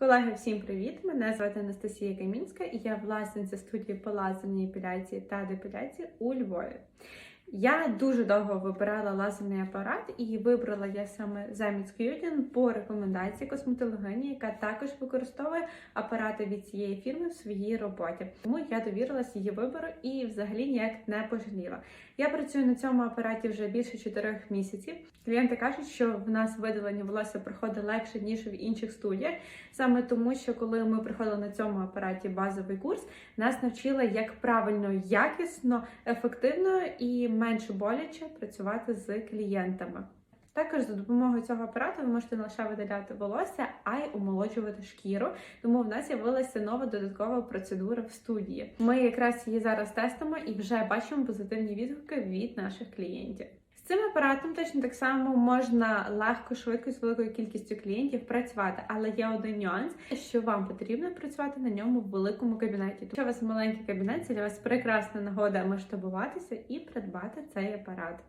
Колеги, всім привіт! Мене звати Анастасія Камінська і я власниця студії полазення епіляції та депіляції у Львові. Я дуже довго вибирала лазерний апарат і вибрала я саме замість К'ютін по рекомендації косметологині, яка також використовує апарати від цієї фірми в своїй роботі. Тому я довірилась її вибору і взагалі ніяк не пожаліла. Я працюю на цьому апараті вже більше 4 місяців. Клієнти кажуть, що в нас видалення волосся проходить легше ніж в інших студіях, саме тому, що коли ми приходили на цьому апараті базовий курс, нас навчили, як правильно, якісно, ефективно і менше боляче працювати з клієнтами. Також за допомогою цього апарату ви можете не лише видаляти волосся, а й омолоджувати шкіру. Тому в нас з'явилася нова додаткова процедура в студії. Ми якраз її зараз тестимо і вже бачимо позитивні відгуки від наших клієнтів. Цим апаратом точно так само можна легко, швидко з великою кількістю клієнтів працювати, але є один нюанс, що вам потрібно працювати на ньому в великому кабінеті. Якщо у вас маленький кабінет, це для вас прекрасна нагода масштабуватися і придбати цей апарат.